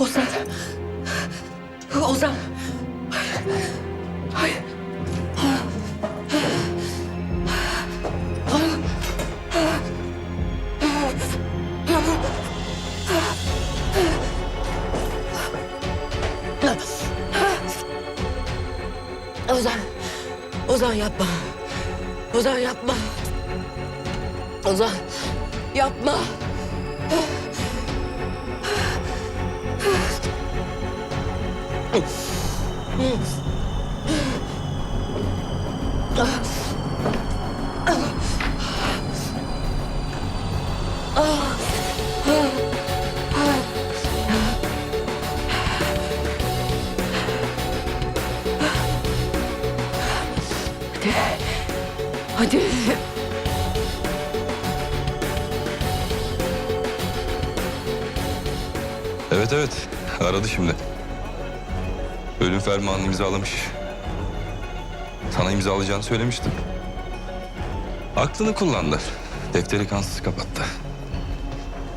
Ozan. Ozan. Hayır. Ozan. Ozan yapma. Ozan yapma. Ozan yapma. Hadi. Evet evet aradı şimdi. Ölüm fermanını imzalamış. Sana imzalayacağını söylemiştim. Aklını kullandı. Defteri kansız kapattı.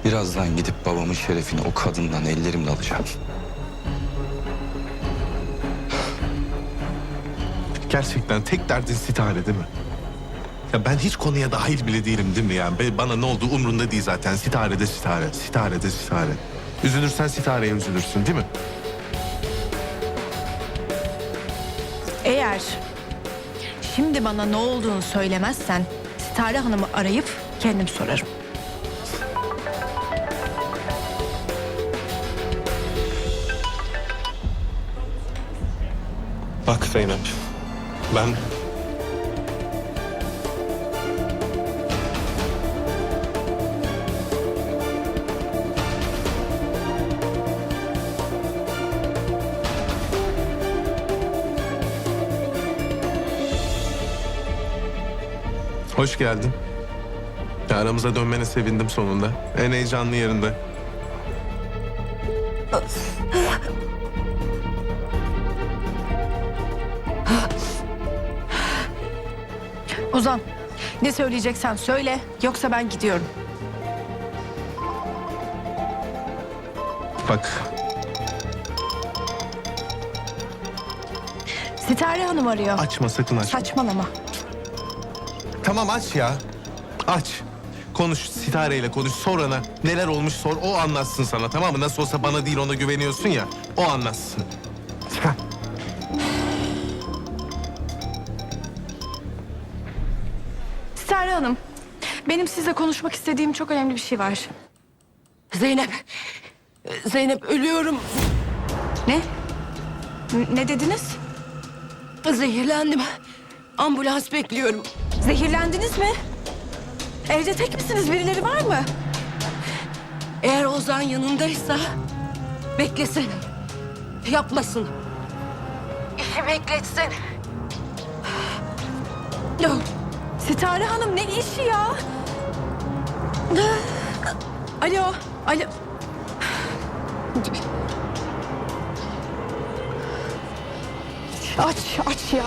Birazdan gidip babamın şerefini o kadından ellerimle alacağım. Gerçekten tek derdin sitare değil mi? Ya ben hiç konuya dahil bile değilim değil mi ya? Be- Bana ne oldu umrunda değil zaten. Sitare de sitare, sitare de sitare. Üzülürsen sitareye üzülürsün değil mi? Eğer şimdi bana ne olduğunu söylemezsen Sitare Hanım'ı arayıp kendim sorarım. Bak Zeynep, ben... Hoş geldin. Aramıza dönmene sevindim sonunda. En heyecanlı yerinde. Ozan ne söyleyeceksen söyle yoksa ben gidiyorum. Bak Sitare Hanım arıyor. açma sakın açma. Saçmalama. Tamam aç ya. Aç. Konuş Sitare ile konuş. Sor ona. Neler olmuş sor. O anlatsın sana tamam mı? Nasıl olsa bana değil ona güveniyorsun ya. O anlatsın. Sitare Hanım benim sizle konuşmak istediğim çok önemli bir şey var. Zeynep. Zeynep ölüyorum. Ne? N- ne dediniz? Zehirlendim. Ambulans bekliyorum. Zehirlendiniz mi? Evde tek misiniz? Birileri var mı? Eğer Ozan yanındaysa beklesin. Yapmasın. İşi bekletsin. Yok. Sitare Hanım ne işi ya? Alo, alo. Aç, aç ya.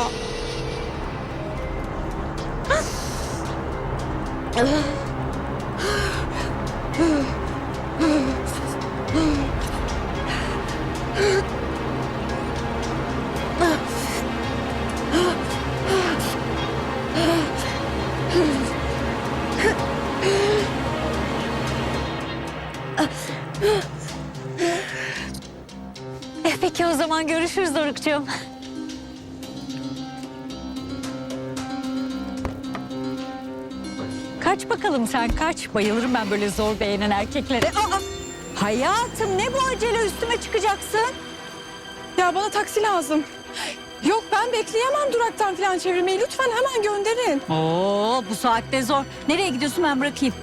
Peki o zaman görüşürüz Doruk'cuğum. Kaç bakalım sen kaç. Bayılırım ben böyle zor beğenen erkeklere. Aa, hayatım ne bu acele üstüme çıkacaksın? Ya bana taksi lazım. Yok ben bekleyemem duraktan falan çevirmeyi. Lütfen hemen gönderin. Oo bu saatte zor. Nereye gidiyorsun ben bırakayım.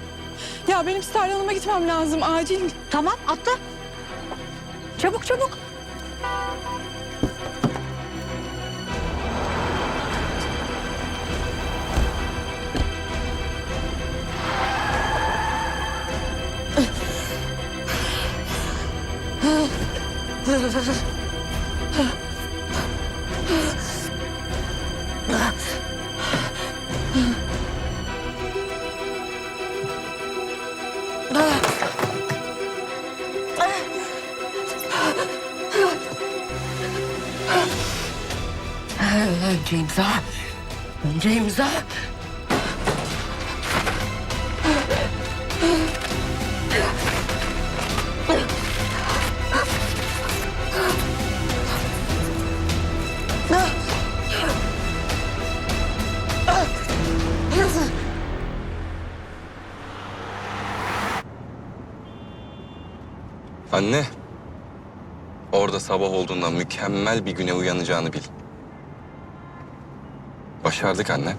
Ya benim Sitare Hanım'a gitmem lazım acil. Tamam atla. Çabuk çabuk. Önce imza. Önce imza. Anne. Orada sabah olduğunda mükemmel bir güne uyanacağını bil. Başardık anne.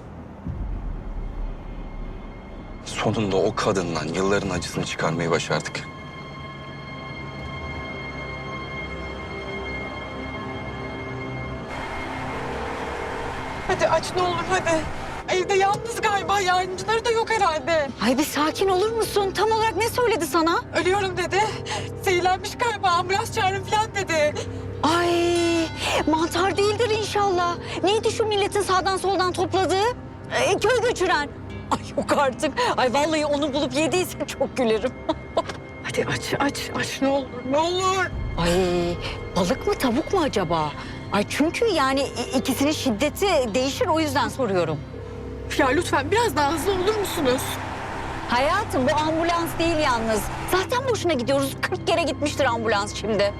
Sonunda o kadından yılların acısını çıkarmayı başardık. Hadi aç ne olur hadi. Evde yalnız galiba yardımcıları da yok herhalde. Ay bir sakin olur musun? Tam olarak ne söyledi sana? Ölüyorum dedi. Zehirlenmiş galiba ambulans çağırın falan dedi. Ay mantar değildir inşallah. Neydi şu milletin sağdan soldan topladığı? Ee, köy göçüren. Ay yok artık. Ay vallahi onu bulup yediyse çok gülerim. Hadi aç aç aç ne olur ne olur. Ay balık mı tavuk mu acaba? Ay çünkü yani ikisinin şiddeti değişir o yüzden soruyorum. Ya lütfen biraz daha hızlı olur musunuz? Hayatım bu ambulans değil yalnız. Zaten boşuna gidiyoruz. 40 kere gitmiştir ambulans şimdi.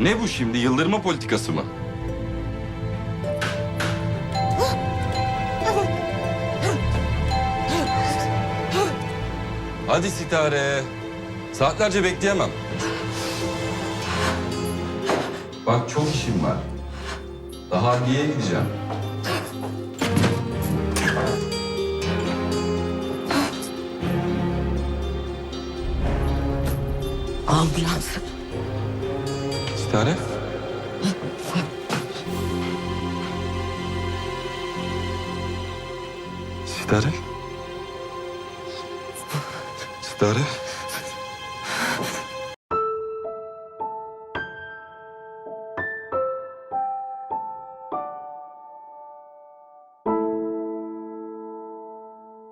Ne bu şimdi? Yıldırma politikası mı? Hadi Sitare. Saatlerce bekleyemem. Bak çok işim var. Daha adliyeye gideceğim. Ambulans. Sitare. Sitare. Sitare.